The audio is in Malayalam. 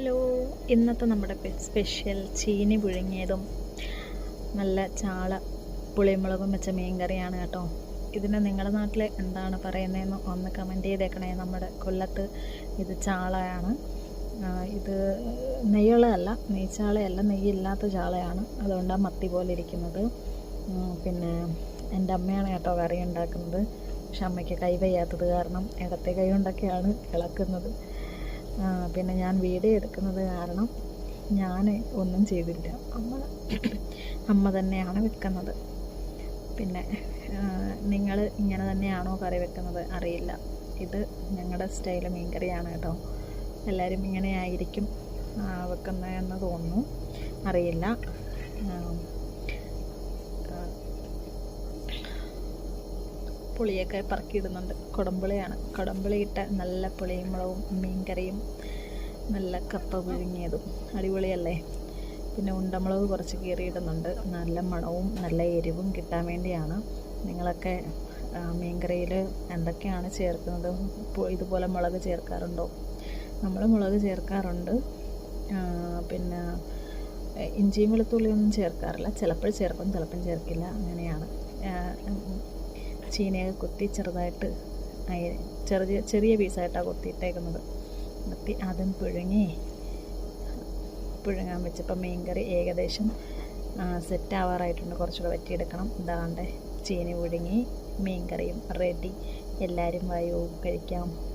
ഹലോ. ഇന്നത്തെ നമ്മുടെ സ്പെഷ്യൽ ചീനി പുഴുങ്ങിയതും നല്ല ചാള പുളിമുളകും വെച്ച മീൻ കറിയാണ് കേട്ടോ. ഇതിന് നിങ്ങളുടെ നാട്ടിൽ എന്താണ് പറയുന്നതെന്ന് ഒന്ന് കമന്റ് ചെയ്തേക്കണേ. നമ്മുടെ കൊല്ലത്ത് ഇത് ചാളയാണ്. ഇത് നെയ്യുള്ളതല്ല നെയ്ച്ചാളയല്ല നെയ്യില്ലാത്ത ചാളയാണ്. അതുകൊണ്ടാണ് മത്തി പോലെ ഇരിക്കുന്നത്. പിന്നെ എന്റെ അമ്മയാണ് കേട്ടോ കറി ഉണ്ടാക്കുന്നത്. പക്ഷെ അമ്മയ്ക്ക് കൈ വയ്യാത്തത് കാരണം ഇടത്തെ കൈ കൊണ്ടൊക്കെയാണ് ഇളക്കുന്നത്. പിന്നെ ഞാൻ വീഡിയോ എടുക്കുന്നത് കാരണം ഞാൻ ഒന്നും ചെയ്തില്ല. അമ്മ അമ്മ തന്നെയാണ് വെക്കുന്നത്. പിന്നെ നിങ്ങൾ ഇങ്ങനെ തന്നെയാണോ കറി വെക്കുന്നത്? അറിയില്ല. ഇത് ഞങ്ങളുടെ സ്റ്റൈൽ മീൻകറിയാണ് കേട്ടോ. എല്ലാവരും ഇങ്ങനെ ആയിരിക്കും വെക്കുന്നതെന്ന് തോന്നുന്നു. അറിയില്ല. പുളിയൊക്കെ പറക്കിയിടുന്നുണ്ട്. കുടംപുളിയാണ് കുടംപുളി ഇട്ട നല്ല പുളിയും മുളകും മീൻകറിയും നല്ല കപ്പ പുഴുങ്ങിയതും. അടിപൊളിയല്ലേ? പിന്നെ ഉണ്ടമുളക് കുറച്ച് കീറിയിടുന്നുണ്ട്. നല്ല മണവും നല്ല എരിവും കിട്ടാൻ വേണ്ടിയാണ്. നിങ്ങളൊക്കെ മീൻകറിയിൽ എന്തൊക്കെയാണ് ചേർക്കുന്നത്? ഇതുപോലെ മുളക് ചേർക്കാറുണ്ടോ? നമ്മൾ മുളക് ചേർക്കാറുണ്ട്. പിന്നെ ഇഞ്ചിയും വെളുത്തുള്ളിയൊന്നും ചേർക്കാറില്ല. ചിലപ്പോൾ ചേർക്കും ചിലപ്പം ചേർക്കില്ല. അങ്ങനെയാണ്. ചീനയൊക്കെ കുത്തി ചെറുതായിട്ട് ചെറിയ ചെറിയ പീസായിട്ടാണ് കൊത്തിയിട്ടേക്കുന്നത്. കൊത്തി അതും പുഴുങ്ങി പുഴുങ്ങാൻ വെച്ചപ്പോൾ മീൻകറി ഏകദേശം സെറ്റ് ആവാറായിട്ടുണ്ട്. കുറച്ചുകൂടെ വറ്റിയെടുക്കണം. ഇതാണ്ട് ചീനി പുഴുങ്ങി മീൻകറിയും റെഡി എല്ലാവരും വായു കഴിക്കാം.